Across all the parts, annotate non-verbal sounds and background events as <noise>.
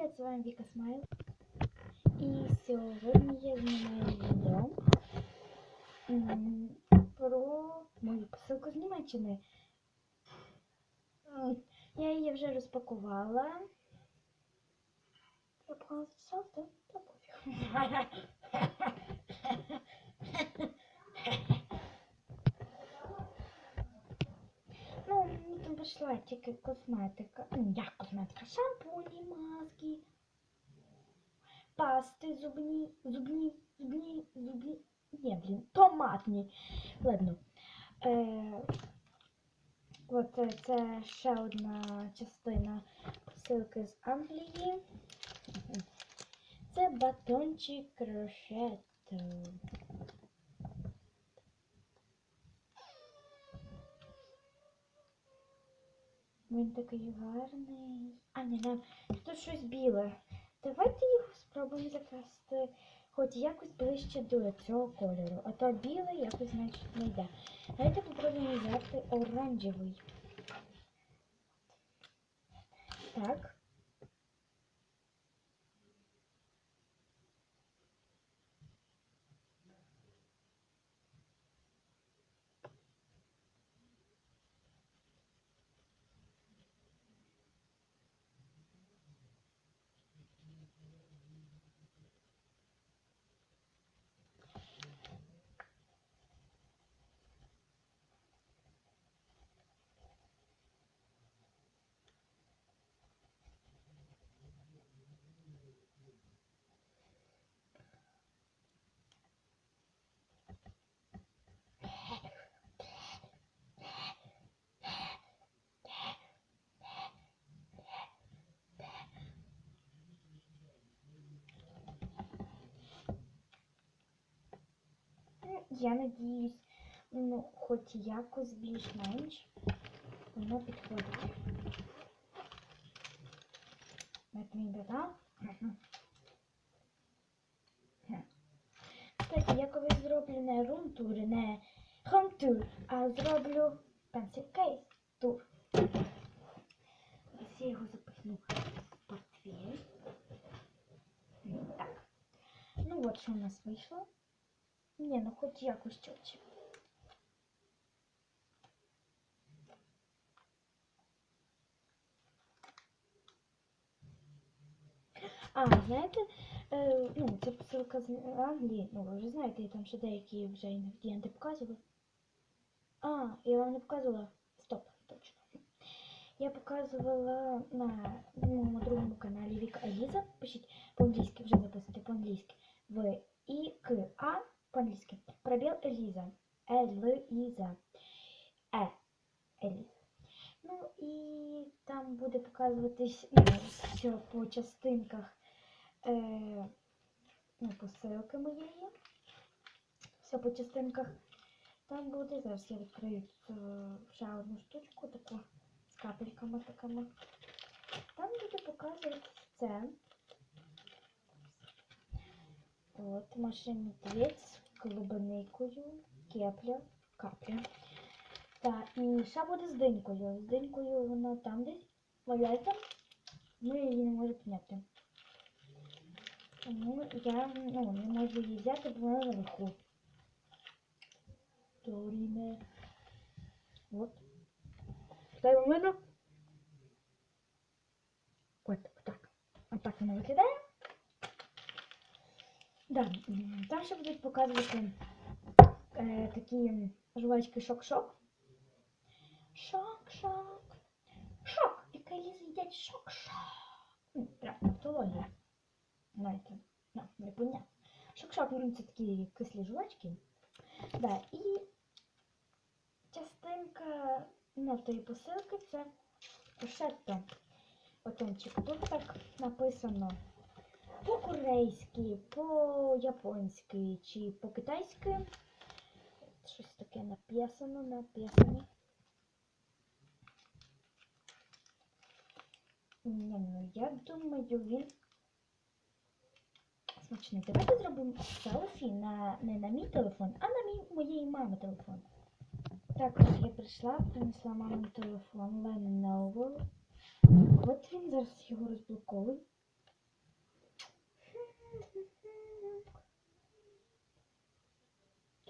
привіт, з вами Віка Смайл. І сьогодні я знімаю відео м, про мою посилку з Німеччини. Я її вже розпакувала. Я показати салфетку? Та пофіг. <laughs> Ну, мені там пішла тільки косметика. Ну, як косметика? Шампуні, маски, пасти зубні, зубні, зубні, зубні. Ні, блін, томатні. Ладно. Е, от е, це ще одна частина посилки з Англії. Це батончик крошетто. Він такий гарний. А, ні, нам тут щось біле. Давайте його спробуємо закрасити хоч якось ближче до цього кольору. А то білий якось значить не йде. Давайте попробуємо взяти оранжевий. Так. Ну, Я надіюсь, ну, хоч якось більш-менш воно підходить. Це мій додав. Кстати, я колись зроблю не рум-тур, не хом-тур, а зроблю case тур. Ось я його запихну в портфель. Так. Ну от що у нас вийшло. Ні, ну хоч якось чуть. А, знаєте, е, ну, це посилка з Англії, ну ви вже знаєте, я там ще деякі вже інгредієнти показувала. А, я вам не показувала. Стоп, точно. Я показувала на моєму другому каналі Віка Еліза. Пишіть по-англійськи, вже записуйте по-англійськи. В І К А по-англійськи. Пробіл Еліза. Еліза. Е. Еліза. Ну і там буде показуватись ну, все по частинках е, ну, посилки моєї. Все по частинках. Там буде, зараз я відкрию е, ще одну штучку таку з капельками такими. Там буде показуватись це. Твець з клубникою, кепля, капля. Так, і ще буде з динькою. З динькою вона там десь валяється. Ми її не можемо підняти. Тому я ну, не можу її взяти, бо вона наверху. Торіне. От. Ставимо видно. От, отак. Отак вона виглядає. Да, там ще будуть показувати е, такі жвачки шок-шок. Шок-шок. Шок! І Кайліза їдять шок-шок. Прям автологія. Знаєте, ну, понятно. Шок-шок, це такі кислі жувачки. Да, і частинка тої посилки це пошетто. Отончик. Тут так написано по-корейськи, по-японськи чи по-китайськи. Щось таке написано, написано. Ні, ну я думаю, він смачний. Давайте зробимо селфі на, не на мій телефон, а на мій, моєї мами телефон. Також я прийшла, принесла мамин телефон Lenovo. От він зараз його розблоковую.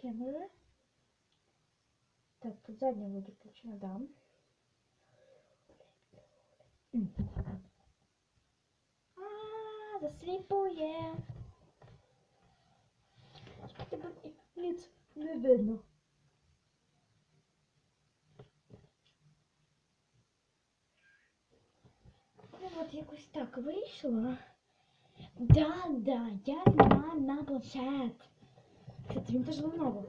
Затримали. Так, тут задня буде включена, да. А, засліпує. Тебе ніц не видно. Ну от якось так вийшло. Да, да, я знімаю на планшет. Кстати, він теж Lenovo.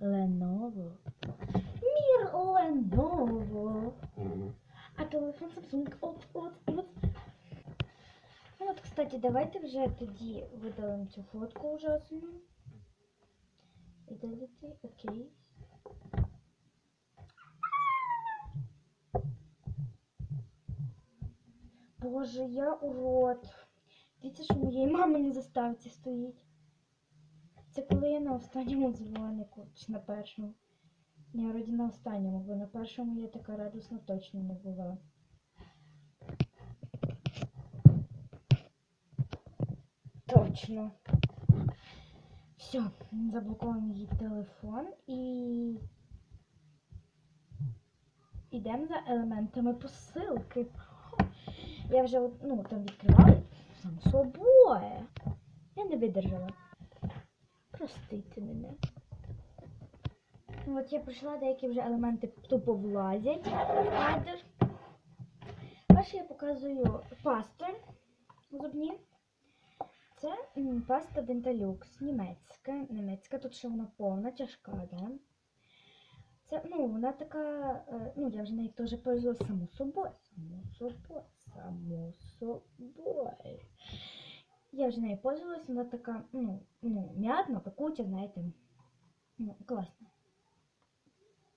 Lenovo. Мір Lenovo. А телефон Samsung. От, от, от. Ну от, кстати, давайте вже тоді видалимо цю фотку ужасну. Видалити, окей. Боже, я урод. Дивіться, що моєї мами не заставці стоїть. Це коли я на останньому дзвонику, чи на першому. Ні, вроді на останньому, бо на першому я така радісна точно не була. Точно. Все, заблокуємо її телефон і. Ідемо за елементами посилки. Я вже ну, там відкривала. Сам собою. Я не видержала. Простите мене. От я прийшла, деякі вже елементи тупо влазять. Перше я показую пасти зубні. Це паста Dentalux, німецька. Німецька, тут ще вона повна, тяжка, да? Це, ну, вона така, е, ну, я вже нею теж пользувалася само собою. Само собою, само собою. Я вже нею пользувалася, вона така, ну, ну, м'ятна, пекуча, знаєте. Ну, класна.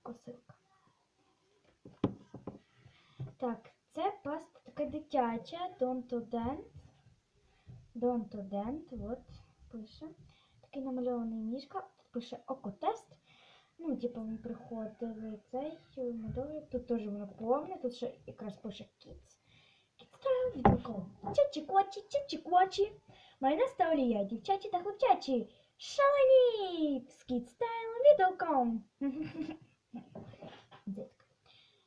Косилка. Так, це паста така дитяча, Don't to Dent. Don't to Dent, от, пише. Такий намальований мішка, тут пише окотест. Ну, типу, ми приходили цей медовий. Тут теж воно повне, тут ще якраз пише Kids. Kids Style відгуком. Чачі-кочі, чачі-кочі. Має наставлі дівчачі та хлопчачі. Шалені! Style відгуком. <laughs>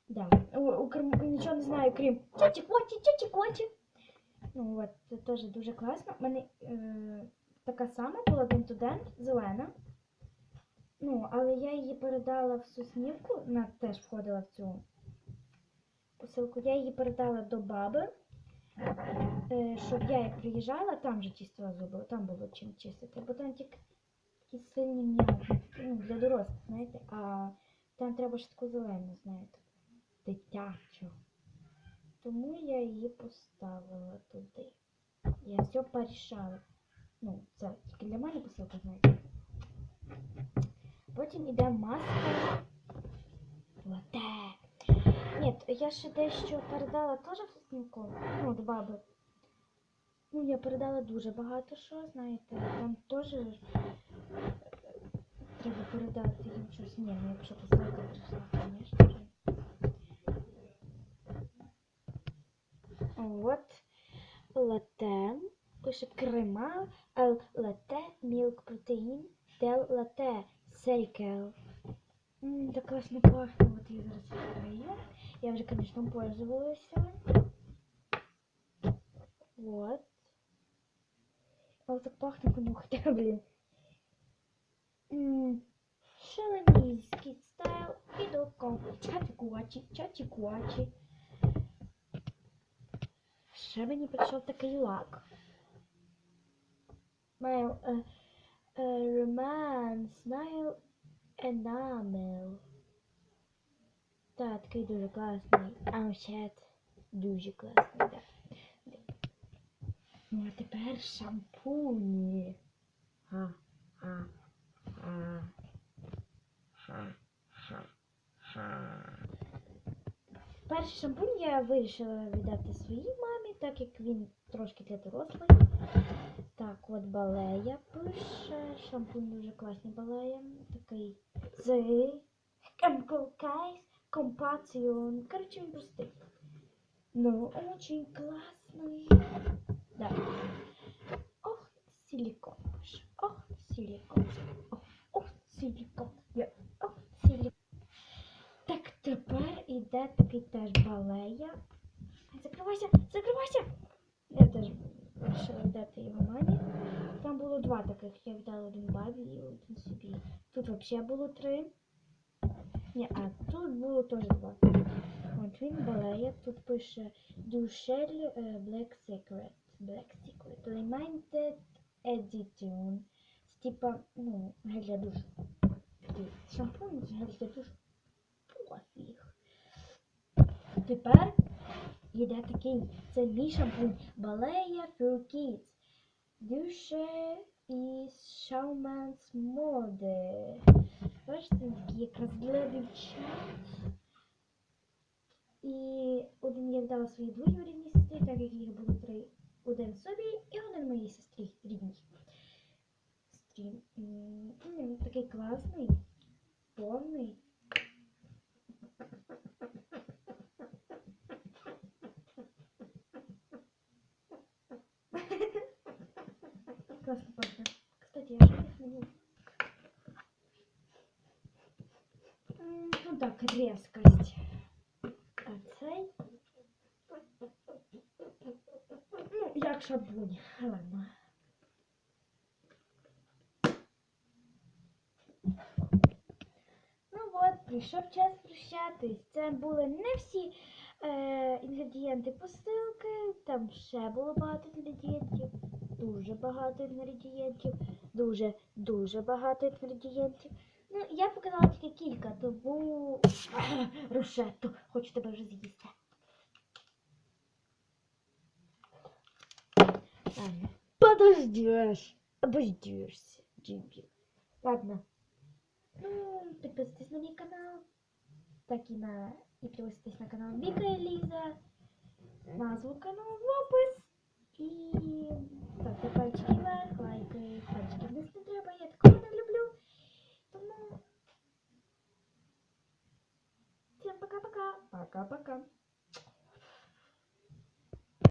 Да. Нічого не знаю, крім чачі-кочі, чачі-кочі. Ну от, це теж дуже класно. У мене е, така сама була дент зелена. Ну, але я її передала в Соснівку, вона теж входила в цю посилку. Я її передала до баби, щоб я як приїжджала, там же чистила зуби, там було чим чистити, бо там тільки такі сильні м'які, ну, для дорослих, знаєте, а там треба ж таку зелену, знаєте, дитячу. Тому я її поставила туди. Я все порішала. Ну, це тільки для мене посилка, знаєте. Потім іде маска. Лате. Ні, я ще дещо передала теж в ну, до баби. Ну, я передала дуже багато що, знаєте, там теж е, треба передати їм щось. Ні, ну якщо посилка прийшла, звісно. От лате, пише крема, лате, мілк протеїн, дел лате, сейкел. М, Так класно пахне, от я зараз відкрию. Я вже, звісно, пользувалася. Вот. Але так пахне понюхати, блін. Шаленійський стайл і доком. Чачі-куачі, чачі-куачі. Ще мені прийшов такий лак. Маю е, е, Roman Smile Enamel. Так, такий дуже класний. Амшет. Дуже класний, так. Ну, а тепер шампуні. Ха, ха, ха. Ха, ха, ха. Перший шампунь я вирішила віддати своїй мамі, так як він трошки для дорослих. балея пише. Шампунь дуже класний балея. Такий зей. Кайс. Компаціон. Коротше, він простий. Ну, очень классный. Да. Ох, силикон. Ох, силикон. Ох, ох силикон. Я, ох, силикон. Так, тепер іде такий теж балея. Закривайся, закривайся. Я теж вирішила дати його мамі. Там було два таких, я віддала один бабі і один собі. Тут взагалі було три. Ні, а тут було теж два. От він балеє, тут пише Душель е, Black Secret. Black Secret. Limited Edition. Типа, ну, гель для душу. Шампунь гель для душу. Пофіг. Тепер йде такий, це мій шампунь. Балея for Kids. Душе і Шауманс моди. Бачите, якраз для дівчат. І один я вдала своїй двоюрідній сестрі, так як їх було три. Один собі і один моїй сестрі рідній. Він такий класний, повний. Класно пахне. Кстати, я их не Ну так, резкость. А цей. Ну, як шампунь. Ладно. Ну от, прийшов час прощатись. Це були не всі е, інгредієнти посилки. Там ще було багато інгредієнтів. Дуже багато інгредієнтів. Дуже, дуже багато інгредієнтів. Ну, я показала тільки кілька, тому <coughs> рушетто, хочу тебе вже з'їсти. Ладно. Подождешь. Обождешься, Джимпи. Ладно. Ну, підписуйтесь на мій канал. Так і на і підписуйтесь на канал Віка і Ліза. Назву каналу в опис. І ставте пальчики вверх, лайки, пальчики вниз не треба, я такого не люблю. Тому всім пока-пока. Пока-пока.